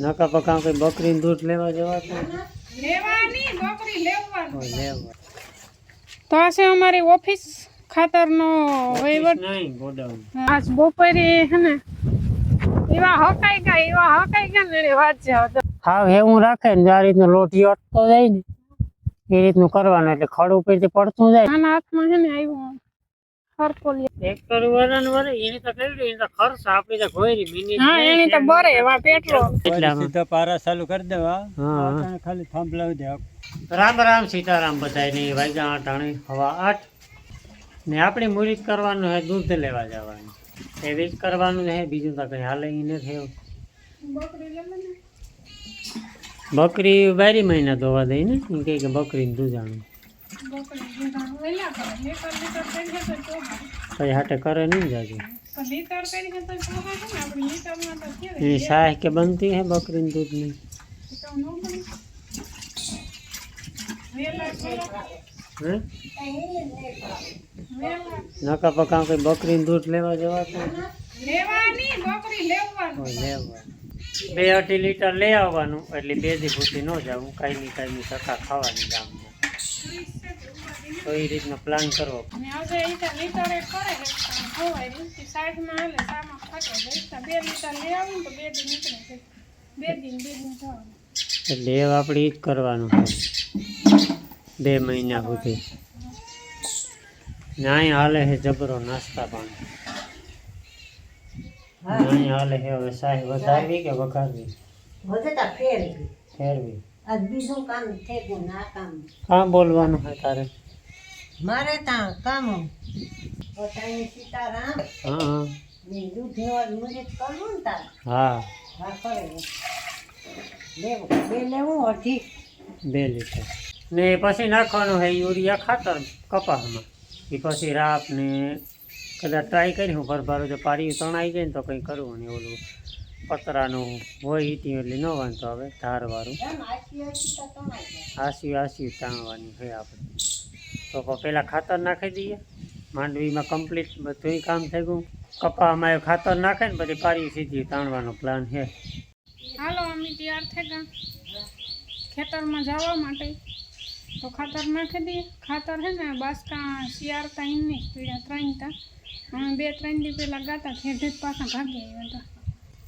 નકા પકા કઈ બકરી દૂધ લેવા જવાતું તો આ છે અમારી ઓફિસ ખાતરનો વહીવટ. આજ બપોરે હે ને એવા હકાઈ ગયા એવા હકાઈ ગયા ને એની વાત છે હા એવું રાખે ને આ રીતનો લોટી અટતો જાય ને એ રીતનું કરવાનું એટલે ખડ ઉપરથી પડતું જાય. આના હાથમાં છે ને આવ્યું. હરકોલી ટ્રેક્ટર વરણ વરે એની તો કર્યું એની તો ખર્ચ આપણી તો ગોયરી મિની હા એની તો બરે વા પેટ્રોલ. સીધા પારા ચાલુ કરી દેવા હા. ખાલી થાંભલાવી દે. રામ રામ સીતારામ બધાય વાગ્યા આટાણી હવા આઠ. ને આપણી મુરીત કરવાનું હે દૂધ લેવા જવાનું. એવી જ કરવાનું હે બીજું તો કઈ હાલે નથી બકરી બારી મહિના ધોવા દઈ ને કે બકરી દૂધ બકરીને દૂધાણું પછી હાટે કરે નહીં જાજુ એની સાહ કે બનતી હે બકરીને દૂધની હે નકા પકા કઈ બકરીને દૂધ લેવા જવાતું લેવાની બકરી લેવાની હોય લેવા બે અઢી લીટર લઈ આવવાનું, એટલે બે દી ભૂતી ન જવું કાંઈ ની કાંઈ ટકા ખાવાની ગામમાં. તો એ રીતનો પ્લાન કરવો. એટલે એ આપણે જ કરવાનું છે. બે મહિના સુધી. ને અહીં હાલે છે જબરો નાસ્તા પાણી. ને અહીં હાલે છે હવે સાહેબ વધારવી કે વઘારવી? વધતા ફેરવી. ફેરવી. આજ બીજું કામ થેગું ના કામ. કામ બોલવાનું છે તારે? મારે ત્યાં કામ પોતાની સીતારામ હા. દૂધનો મુજબ કરવું ને તાર? હા. હા કરે. લેવું બે લેવું અઢી બે લીટર. ને પછી નાખવાનું હોય યુરિયા ખાતર કપાસમાં. એ પછી રાપ ને કદાચ ટ્રાય કરી હું ભરભારું જો પારી તણાઈ જાય ને તો કંઈ કરવું ને ઓલું પતરાનું હોય ઈટી એટલે ન વાંધો હવે ધારવાળું. આસી આસી તાણવાની છે આપણે. તો પહેલાં ખાતર નાખી દઈએ. માંડવીમાં કમ્પ્લીટ બધું કામ થઈ ગયું. કપામાં ખાતર નાખે ને પછી પારી સીધી તાણવાનો પ્લાન છે. હાલો, અમે તૈયાર થઈ ગયા. ખેતરમાં જવા માટે. તો ખાતર નાખી દઈએ. ખાતર છે ને, બાસકા, શિયાળતા એમની પીડા ત્રણ તા. અમે બે ત્રણ દી પહેલાં ગાતા ઠેઠ પાછા ભાગી આવ્યા હતા.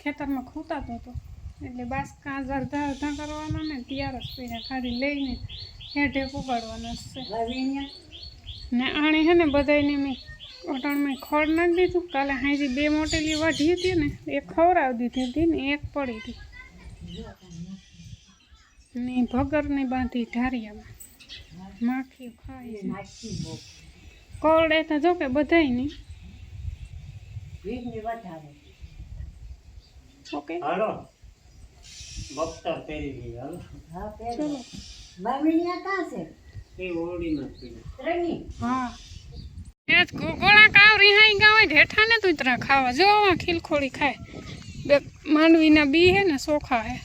ખેતરમાં ખૂતાતો હતો. એટલે બાસકા અડધા અડધા કરવાના ને તૈયાર જ પીને ખાલી લઈને હેઠે ઉગાડવાના છે. ને આણે છે ને બધાને મેં અટાણમાં ખડ નાખી દીધું. કાલે હાજી બે મોટેલી વાઢી હતી ને એ ખવડાવી દીધી હતી ને એક પડી હતી. ને ભગરને બાંધી ઢારિયામાં માખી ખાય કોરડે તો જો કે બધાય નહીં ઓકે. હાલો. બખ્તર પહેરી લઈએ હાલો. હા પહેરી બામણીયા કાં છે? એ ઓરડીમાં પીને ત્રણેય હા. એ જ ગોળા કાવ રિહાઈ ગયા હોય ઢેઠા ને તું ખાવા. જો આ ખીલખોડી ખાય. બે માંડવીના બી હે ને સોખા હે.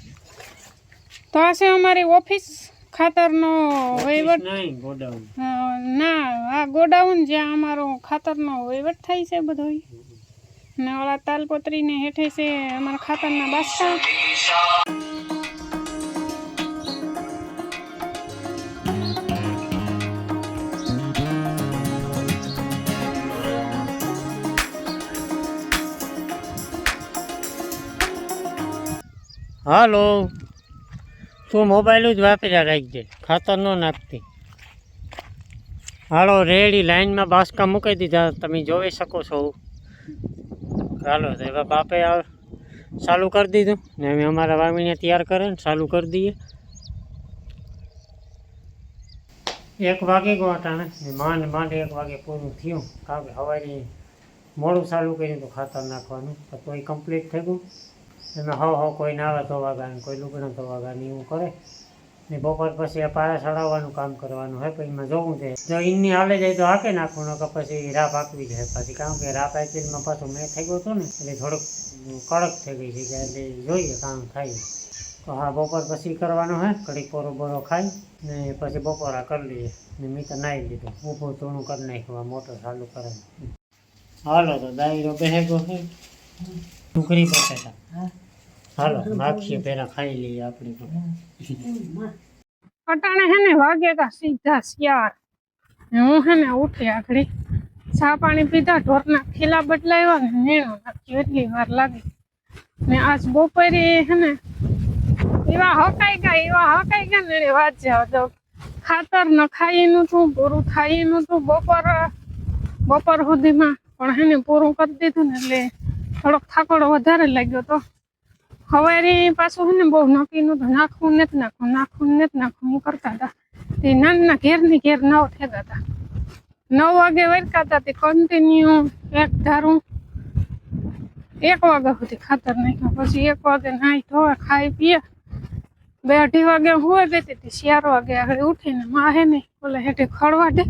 તો આ છે અમારી ઓફિસ ખાતરનો વહીવટ. નહીં ગોડાઉન. ના આ ગોડાઉન જ્યાં અમારો ખાતરનો વહીવટ થાય છે બધો ને ઓલા તાલપત્રીને હેઠે છે અમારા ખાતરના બાસકા હાલો. તું મોબાઈલ જ વાપર્યા રાખજે? ખાતર ન નાખતી. હાલો, રેડી, લાઈનમાં બાસકા મૂકી દીધા. તમે જોઈ શકો છો. હાલો, તો એવા બાપે ચાલુ કરી દીધું. ને અમે અમારા વાવીને તૈયાર કરે ને ચાલુ કરી દઈએ. એક વાગે ગયો ટાણે માંડ માંડ એક વાગે પૂરું થયું. કારણ કે હવારી મોડું ચાલુ કર્યું તો ખાતર નાખવાનું. તો કોઈ કમ્પ્લીટ થઈ ગયું. એમાં હવ હવ કોઈ નાવા ધોવા ગાને કોઈ લુગડા ધોવા ગાને એવું કરે. ને બપોર પછી આ પારા ચડાવવાનું કામ કરવાનું હોય પછી એમાં જોવું છે. જો ઈનની હાલે જાય તો હાકે નાખવાનું કે પછી રાપ આપવી જાય પછી કારણ કે રાપ આઈપીએલમાં પાછું મેં થઈ ગયો હતો ને, એટલે થોડુંક કડક થઈ ગઈ છે એટલે જોઈએ કામ થાય. તો હા, બપોર પછી કરવાનું હે ઘડીક પોરો બોરો ખાઈ ને પછી બપોરા કરી લઈએ. ને મેં તો નાહી લીધું. ઊભું ચૂણું કરી નાખ્યું મોટર ચાલુ કરે હાલો તો દાયરો બેહેગો છે ડુંગળી બટાટા હાલો, નાખીએ પેલા ખાઈ લઈએ આપણે અટાણે હે ને વાગે કા સીધા શિયાર હું હે ને ઉઠી આખડી ચા પાણી પીધા, ઢોરના ખીલા બદલાવ્યા ને નેણો નાખ્યો એટલી વાર લાગી. ને આજ બપોરે હે ને એવા હકાઈ ગયા, એવા હકાઈ ગયા ને એની વાત જાવ તો ખાતર નખાય તું, પૂરું નું તું, બપોર બપોર સુધીમાં પણ હે ને પૂરું કરી દીધું ને એટલે થોડોક થાકોડો વધારે લાગ્યો તો. હવે પાછું હે ને બહુ નક્કી નતું નાખવું નથી નાખવું નાખવું નથી નાખવું. હું કરતા હતા. તે નાના ઘેરની ઘેર નવ થતા હતા. નવ વાગે વરકા હતા તે કન્ટિન્યુ એક ધારું. એક વાગ્યા સુધી ખાતર નાખ્યું. પછી એક વાગે નાહી ધોવા, ખાઈ પીએ. બે અઢી વાગે હોય ગઈ હતી. ચાર વાગે આગળ ઉઠીને માહે નહીં ઓલે હેઠે ખડવા દે.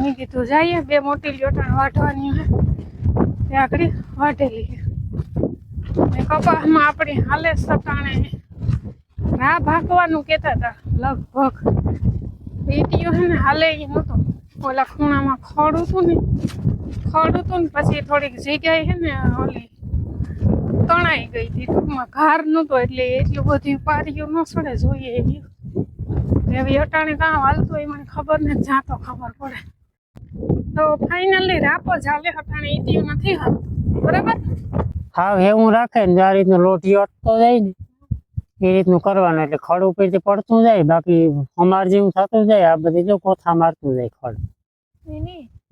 મેં કીધું, જઈએ, બે મોટી લોટાણ વાઢવાની હે. તે આકડી વાટેલી છે. કપાસમાં આપણી હાલે સકાણે રા ભાગવાનું કહેતા હતા લગભગ. વીટીઓ છે ને હાલે એ નહોતું. ઓલા ખૂણામાં ખડ હતું ને, ખડ હતું ને પછી થોડીક જગ્યાએ છે ને ઓલી તણાઈ ગઈ હતી. ટૂંકમાં ઘાર નહોતો એટલે એટલું બધું પારીઓ ન સડે જોઈએ એવી. એવી અટાણે કાં હાલતું એ મને ખબર ને જાતો ખબર પડે. તો ફાઇનલી રાપો ચાલે અટાણે ઈટીયું નથી હાલતું. બરાબર? હાવ એવું રાખે ને આ રીતનો લોઢી અટતો જાય ને એ રીતનું કરવાનું એટલે ખડ ઉપરથી પડતું જાય બાકી અમાર જેવું થતું જાય આ બધી જો કોથા મારતું જાય ખડ.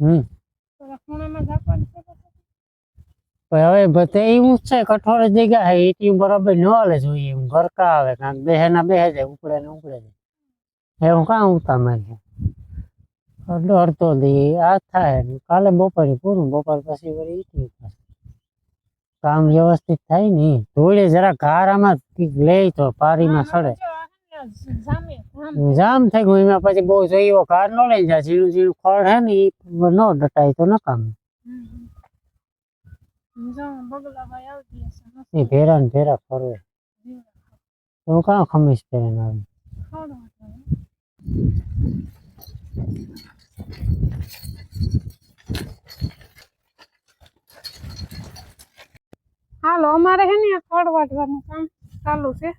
હમ. હવે બધે એવું જ છે કઠોર જગ્યા હે એટી બરાબર ન હાલે જોઈએ એમ ગરકા આવે કારણ બેહે ના બેહે જાય ઉપડે ને ઉપડે જાય. એવું કાં ઉતા મારે અડધો અડધો દી આ થાય કાલે બપોરે પૂરું બપોર પછી વળી ઈટી પાસે કામ વ્યવસ્થિત થાય ને. ધોળે જરા ઘારામાં લે તો પારીમાં સડે. જામ થઈ ગયું એમાં પછી બહુ જોઈએ એવો ઘાર નો લઈ જાય ઝીણું ઝીણું ખડ હે ને એ ન ડટાય તો ન હશે એ ભેરા ને ભેરા ફરવે. હું કાં ખમીસ પહેરીને આવે? અમારે હે ને ખડ વાટવાનું કામ ચાલુ છે.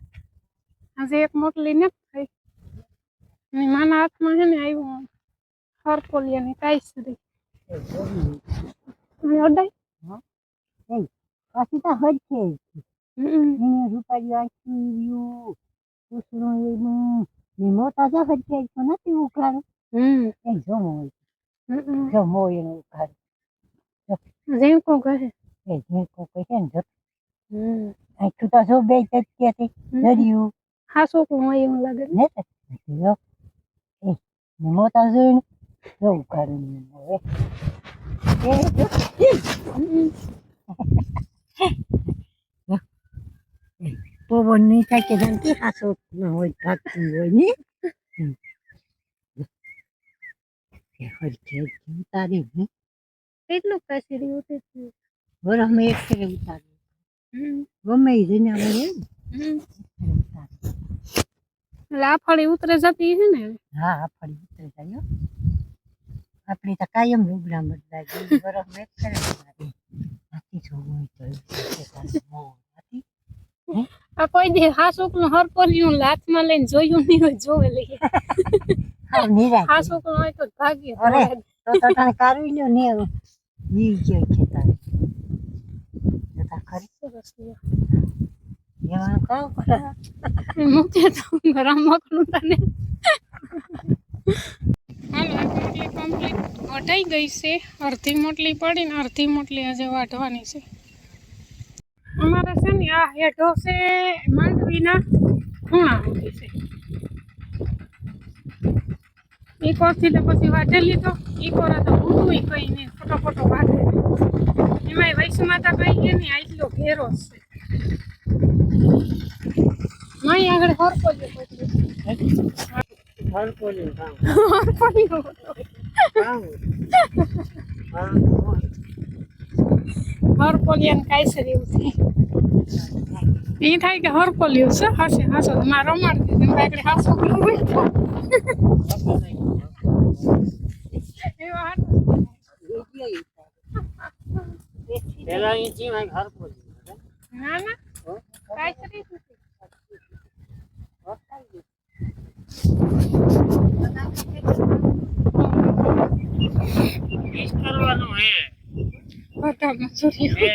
આજે એક મોટલી ને થઈ. અને માના હાથમાં છે ને આવ્યું હરકોલિયાની કાઈસરી અને અડાઈ પાછી તો હજ છે રૂપારી આખી કુસરું એનું. ને મોટા જો હજ છે તો નથી ઉઘાડો. હમ. એ જમો. જમો એનો ઉઘાડો. ઝીણકું કહે એ જે કો કહે ને હમ. તો જો બે ચટકી દરિયું. હા શું હોય એવું લાગે. ને જો એ મોટા જોઈને જો ઉઘાડો ને હવે. પવન નહીં થાય કે જાણ કે હાસો ના હોય ભાગતું હોય ને? ઉતારી કેટલું કાશી ઉતરી વરસમાં એક ફેરે ઉતારી ગમે જઈને આવે ફેરે ઉતારી જતી છે ને? હા આ ઉતરે જાય આપણી તો કાયમ રૂબડા બદલાય બરફ મેં કરે હાથી જોવું તો આ કોઈ દે હાસુકનું હરપોલિયું લાથમાં લઈને જોયું નહીં હોય જોવે લઈએ હાવ નિરાશ હાસુકનું હોય તો ભાગ્ય અરે. તો તને કાઢવી લ્યો ને ઈ છે કામ કરે. મૂકે તો રમકડું તને. હાલો એક મોટલી કમ્પ્લીટ વઢાઈ ગઈ છે. અડધી મોટલી પડીને અડધી મોટલી આજે વાઢવાની છે. અમારે છે ને આ હેઠો છે માંડવીના ખૂણા મૂકી છે. ઈકોરથી તો પછી વાઢેલી તો ઈકોરા તો ઊંધું કઈ ફોટો ફોટો વાઢે એમાંય વૈષ્ણવ માતા કઈ છે નહીં આટલો ઘેરો છે. માય આગળ હરકોલી કામ હરકો કામ કામ હોય. એવું થાય એ થાય કે હરકોલિયું છે હશે? હાસો મારે રમાડી દીધું આગળ હાસો એવા હાથ પેલા અહીં માં ઘર હરકોલી ના ના. કાઈ કરી નથી. ઈ કરવાનું હે.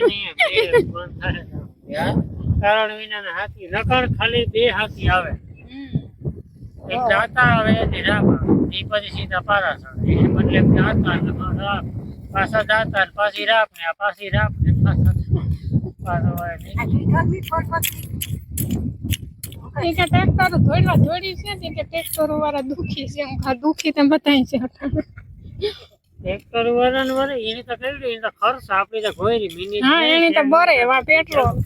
નહીં, થાય. કારણ વિનાના હાથી નકર ખાલી બે હાથી આવે. હમ. એક જાતા આવે ને રામા એ પછી સીધા પારા એને બદલે જાતા પાછા જાતા ને પાછી રાપ ને પાછી રાપ ને પાછા પાછો ને ટ્રેક્ટર ધોઈલા ધોડી છે ને કે ટ્રેક્ટર વાળા દુખી છે હું કા દુખી તેમ બતાય છે. ટ્રેક્ટર વાળાને વાળા એની તો કહ્યું એની તો ખર્ચ આપણી તો ગોયરી મિનિટ હા એની તો બરે વા પેટ્રોલ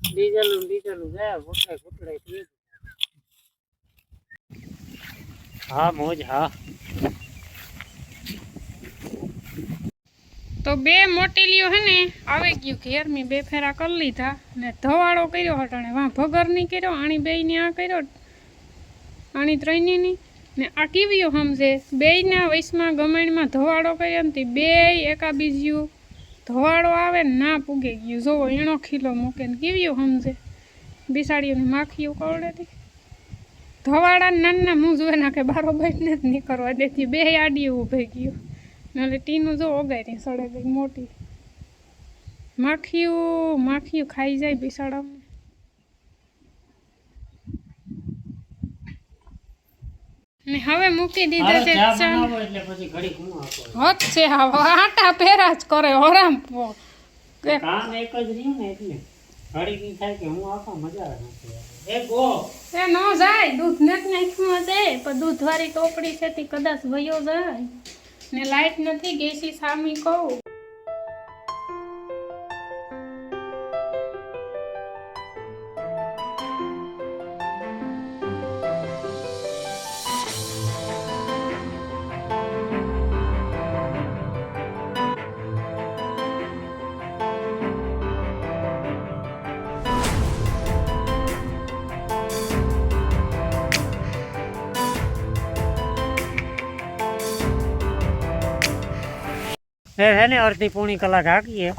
ડીઝલ ડીઝલ ગયા જાય ઘૂંટાય ઘૂંટાય હા મોજ હા. તો બે મોટેલીઓ હે ને, આવી ગયું ઘેર મેં બે ફેરા કરી લીધા ને ધવાળો કર્યો હટાણે વાં ભગર નહીં કર્યો આણી બે ને આ કર્યો, આણી ત્રણની. નહીં ને આ કીવ્યો સમજે? બેયના વયસમાં ગમણમાં ધવાડો કર્યો ને તે બે એકા બીજ્યું ધવાડો આવે ને ના પૂગે ગયું. જોવો એનો ખીલો મૂકે ને કીવ્યો સમજે? બિસાડીઓને માખીઓ કવડેથી ધવાળા નાના મું જોવે નાખે બારોબાર ને જ નહીં કરવા દેતી બે આડી ઊભે ગયું. નાલે ટીનું જો ઓગારી સડે ગઈ મોટી. માખીયું માખીયું ખાઈ જાય બિસાડામાં. ને હવે મૂકી દીધા છે એટલે હોત છે હવે આટા પેરા જ કરે હરામ કામ એક જ રહ્યું ને એટલે ઘડી થાય કે હું આખો મજા આવે એ ગો. એ ન જાય દૂધ નથી નાખ્યું હશે પણ દૂધવાળી ટોપડી છે તે કદાચ વયો જાય. ને લાઈટ નથી ગેસી સામી કહું. એ હે ને અડધી પોણી કલાક હાકીએ.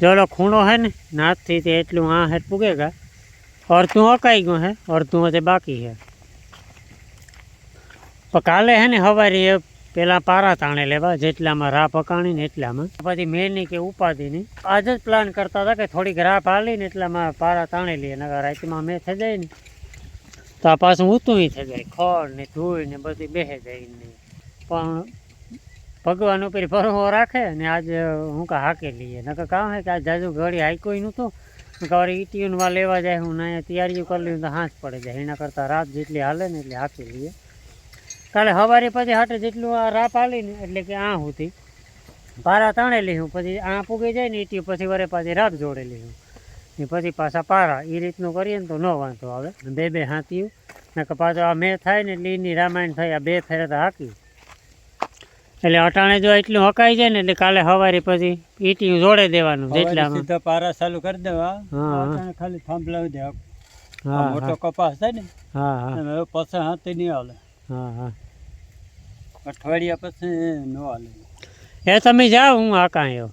ચલો ખૂણો હે ને નાથથી તે એટલું આ હેઠ પૂગેગા અડધું અકાઈ ગયું હે, અડધું હજે બાકી હે. પણ કાલે હે ને એ પેલા પારા તાણે લેવા, જેટલામાં રા પકાણી ને એટલામાં. પછી મેં નહીં કે ઉપાધી નહીં આજ જ પ્લાન કરતા હતા કે થોડીક રા પાલી ને એટલામાં પારા તાણે લઈએ નગર રાતમાં મેં થઈ જાય ને. તો આ પાછું ઊતું થઈ જાય ખડ ને ધૂળ ને બધી બેહે જાય ને. પણ ભગવાન ઉપર ભરોસો રાખે ને આજે હું કાં હાકે લઈએ. નકર કામ હે કે આ જાજુ ઘડી હાઈકોઈ નહોતું. કવારે ઇટીયુનમાં લેવા જાય હું, ના તૈયારીઓ કરી લઉં તો હાંસ પડે જાય. એના કરતાં રાત જેટલી હાલે ને એટલે હાકી લઈએ. કાલે સવારે પછી હાટે જેટલું આ રાપ હાલીને એટલે કે આ સુધી પારા તાણેલી હું, પછી આ પૂગી જાય ને ઇટીયું પછી વરે પાછી રાપ જોડેલી હું. ને પછી પાછા પારા. એ રીતનું કરીએ ને તો ન વાંધો આવે. બે બે હાથીયું નકર પાછો આ મેં થાય ને એટલે એની રામાયણ થાય, આ બે ફેરે તો હાકી એટલે અટાણે જો એટલું હકાઈ જાય ને એટલે કાલે સવારે પછી ઈટી જોડે દેવાનું જેટલા સીધા પારા ચાલુ કરી દેવા. ખાલી થાંભલાવી દેવા મોટો કપાસ છે ને હા હા. પછી હાથી નહીં હાલે. હા હા. અઠવાડિયા પછી ન હાલે. એ તમે જાઓ હું આકા આવ્યો